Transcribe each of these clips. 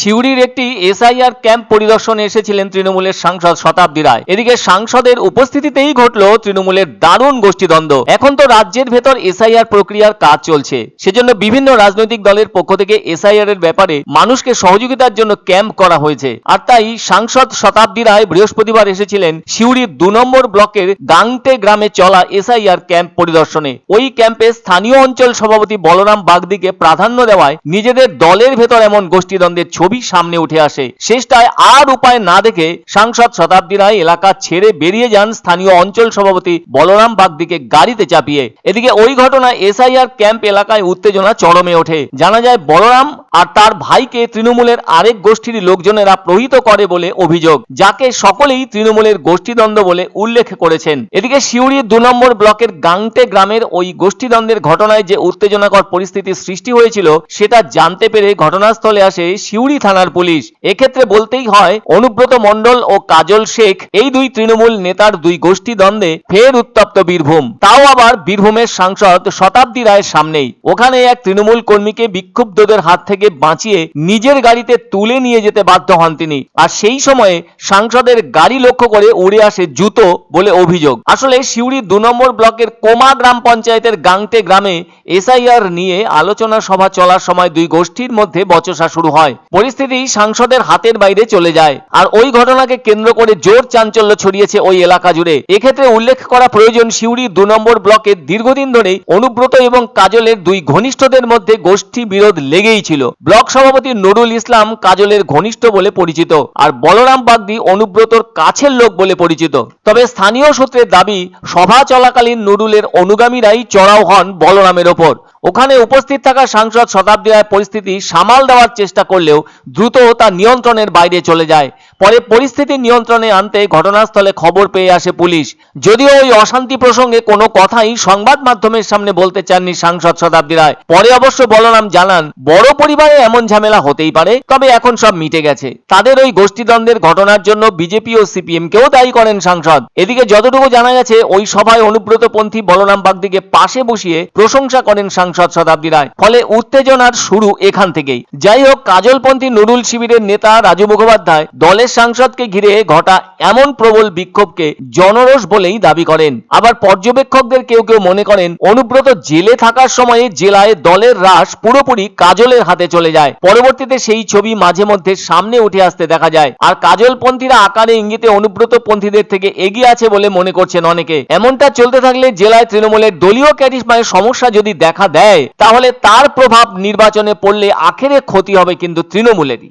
সিউড়ির একটি SIR camp পরিদর্শনে এসেছিলেন তৃণমূলের সাংসদ শতাব্দী রায়। এদিকে সাংসদের উপস্থিতিতেই ঘটল তৃণমূলের দারুণ গোষ্ঠীদ্বন্দ্ব। এখন তো রাজ্যের ভেতর এসআইআর প্রক্রিয়ার কাজ চলছে। সেজন্য বিভিন্ন রাজনৈতিক দলের পক্ষ থেকে এসআইআর এর ব্যাপারে মানুষকে সহযোগিতার জন্য ক্যাম্প করা হয়েছে। আর তাই সাংসদ শতাব্দী রায় বৃহস্পতিবার এসেছিলেন সিউড়ির দু নম্বর ব্লকের গাংটে গ্রামে চলা এসআইআর ক্যাম্প পরিদর্শনে। ওই ক্যাম্পে স্থানীয় অঞ্চল সভাপতি বলরাম বাগদিকে প্রাধান্য দেওয়ায় নিজেদের দলের ভেতর এমন গোষ্ঠীদ্বন্দ্বের ছবি সামনে উঠে আসে। শেষটায় আর উপায় না দেখে সাংসদ শতাব্দী রায় এলাকা ছেড়ে বেরিয়ে যান স্থানীয় অঞ্চল সভাপতি বলরাম বাগদিকে গাড়িতে চাপিয়ে। এদিকে ওই ঘটনায় এসআইআর ক্যাম্প এলাকায় উত্তেজনা চরমে ওঠে। জানা যায়, বলরাম আর তার ভাইকে তৃণমূলের আরেক গোষ্ঠীর লোকজনেরা প্রহিত করে বলে অভিযোগ, যাকে সকলেই তৃণমূলের গোষ্ঠীদ্বন্দ্ব বলে উল্লেখ করেছেন। এদিকে সিউড়ির দু নম্বর ব্লকের গাংটে গ্রামের ওই গোষ্ঠীদ্বন্দ্বের ঘটনায় যে উত্তেজনাকর পরিস্থিতির সৃষ্টি হয়েছিল, সেটা জানতে পেরে ঘটনাস্থলে আসে সিউড়ি থানার পুলিশ। এক্ষেত্রে বলতেই হয়, অনুব্রত মণ্ডল ও কাজল শেখ, এই দুই তৃণমূল নেতার দুই গোষ্ঠী দ্বন্দ্বে ফের উত্তপ্ত বীরভূম। তাও আবার বীরভূমের সাংসদ শতাব্দী রায়ের সামনেই। ওখানে এক তৃণমূল কর্মীকে বিক্ষুব্ধদের হাত থেকে বাঁচিয়ে নিজের গাড়িতে তুলে নিয়ে যেতে বাধ্য হন তিনি। আর সেই সময়ে সাংসদের গাড়ি লক্ষ্য করে উড়ে আসে জুতো বলে অভিযোগ। আসলে সিউড়ি দু নম্বর ব্লকের কোমা গ্রাম পঞ্চায়েতের গাংটে গ্রামে এসআইআর নিয়ে আলোচনা সভা চলার সময় দুই গোষ্ঠীর মধ্যে বচসা শুরু হয়। পরিস্থিতি সাংসদের হাতের বাইরে চলে যায়। আর ওই ঘটনাকে কেন্দ্র করে জোর চাঞ্চল্য ছড়িয়েছে ওই এলাকা জুড়ে। এক্ষেত্রে উল্লেখ করা প্রয়োজন সিউড়ি দু নম্বর ব্লকের দীর্ঘদিন ধরেই অনুব্রত এবং কাজলের দুই ঘনিষ্ঠদের মধ্যে গোষ্ঠী বিরোধ লেগেই ছিল। ব্লক সভাপতি নুরুল ইসলাম কাজলের ঘনিষ্ঠ বলে পরিচিত, আর বলরাম বাগদি অনুব্রতর কাছের লোক বলে পরিচিত। তবে স্থানীয় সূত্রের দাবি, সভা চলাকালীন নুরুলের অনুগামীরাই চড়াও হন বলরামের ওপর। ওখানে উপস্থিত থাকা সাংসদ শতাব্দী রায় পরিস্থিতি সামাল দেওয়ার চেষ্টা করলেও দ্রুত তা নিয়ন্ত্রণের বাইরে চলে যায়। পরে পরিস্থিতি নিয়ন্ত্রণে আনতে ঘটনাস্থলে খবর পেয়ে আসে পুলিশ। যদিও ওই অশান্তি প্রসঙ্গে কোনো কথাই সংবাদ মাধ্যমের সামনে বলতে চাননি সাংসদ শতাব্দী রায়। পরে অবশ্য বলরাম জানান, বড় পরিবারে এমন ঝামেলা হতেই পারে, তবে এখন সব মিটে গেছে। তাদের ওই গোষ্ঠীদ্বন্দ্বের ঘটনার জন্য বিজেপি ও সিপিএম কেও দায়ী করেন সাংসদ। এদিকে যতটুকু জানা গেছে, ওই সভায় অনুব্রতপন্থী বলরাম বাগদিকে পাশে বসিয়ে প্রশংসা করেন সাংসদ শতাব্দী রায়। ফলে উত্তেজনার শুরু এখান থেকেই। যাই হোক, কাজলপন্থী নুরুল শিবিরের নেতা রাজু মুখোপাধ্যায় দলের সাংসদকে ঘিরে ঘটা এমন প্রবল বিক্ষোভকে জনরোষ বলেই দাবি করেন। আবার পর্যবেক্ষকদের কেউ কেউ মনে করেন, অনুব্রত জেলে থাকার সময়ে জেলায় দলের হ্রাস পুরোপুরি কাজলের হাতে চলে যায়। পরবর্তীতে সেই ছবি মাঝে মধ্যে সামনে উঠে আসতে দেখা যায়। আর কাজলপন্থীরা আকারে ইঙ্গিতে অনুব্রত পন্থীদের থেকে এগিয়ে আছে বলে মনে করছেন অনেকে। এমনটা চলতে থাকলে জেলায় তৃণমূলের দলীয় ক্যারিসমায় সমস্যা যদি দেখা দেয়, তাহলে তার প্রভাব নির্বাচনে পড়লে আখেরে ক্ষতি হবে কিন্তু তৃণমূলেরই।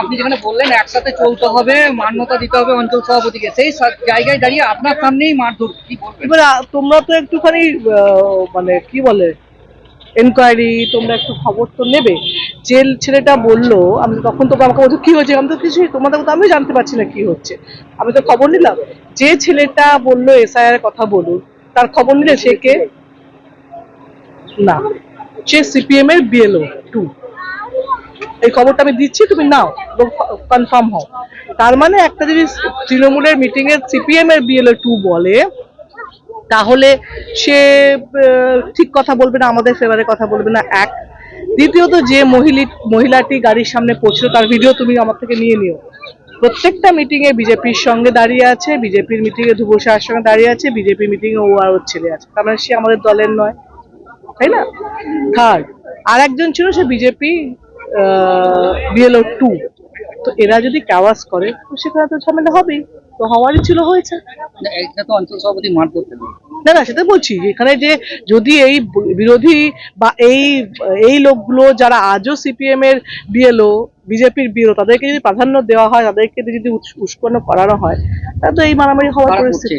আপনি যেখানে বললেন, একসাথে চলতে হবে, মান্যতা দিতে হবে অঞ্চল সভাপতিকে। সেই জায়গায় দাঁড়িয়ে আপনার সামনেই মারধর, কি এবার তোমরা তো একটুখানি মানে কি বলে এনকোয়ারি তোমরা একটু খবর তো নেবে। যে ছেলেটা বলল, আমি তখন তো আমাকে বলছো, কি হয়েছে? আমি তো কিছুই, তোমাদের তো আমি জানতে পারছি না কি হচ্ছে। আমি তো খবর নিলাম। যে ছেলেটা বলল এসআইআর কথা বলুন, তার খবর নিলে সে কে? না, সে সিপিএম এর বিএলও টু এই খবরটা আমি দিচ্ছি, তুমি নাও, এবং কনফার্ম হও। তার মানে একটা যদি তৃণমূলের মিটিং এর সিপিএম এর বিএলও টু বলে, তাহলে সে ঠিক কথা বলবে না, আমাদের ফেভারে কথা বলবে না, এক। দ্বিতীয়ত, যে মহিলি, মহিলাটি গাড়ির সামনে পড়ছিল তার ভিডিও তুমি আমার থেকে নিয়ে নিও। প্রত্যেকটা মিটিং এ বিজেপির সঙ্গে দাঁড়িয়ে আছে বিজেপির মিটিং এ ধ্রুব শাহের সঙ্গে দাঁড়িয়ে আছে বিজেপি মিটিং এ ও আর ওর ছেলে আছে। তার মানে সে আমাদের দলের নয়, তাই না? থার্ড আর একজন ছিল সে বিজেপি বিএলও টু তো এরা যদি কাওয়াজ করে তো সেখানে তো ঝামেলা হবেই। তো হওয়ারই ছিল হয়েছে। এটা তো অঞ্চল সভাপতি মার করতে না না সেটা বলছি এখানে যে যদি এই বিরোধী বা এই এই লোকগুলো যারা আজও সিপিএম এর বিএলও বিজেপির বিরো তাদেরকে যদি প্রাধান্য দেওয়া হয় তাদেরকে যদি উস্কানো করানো হয় তাহলে তো এই মারামারি হওয়ার পরিস্থিতি।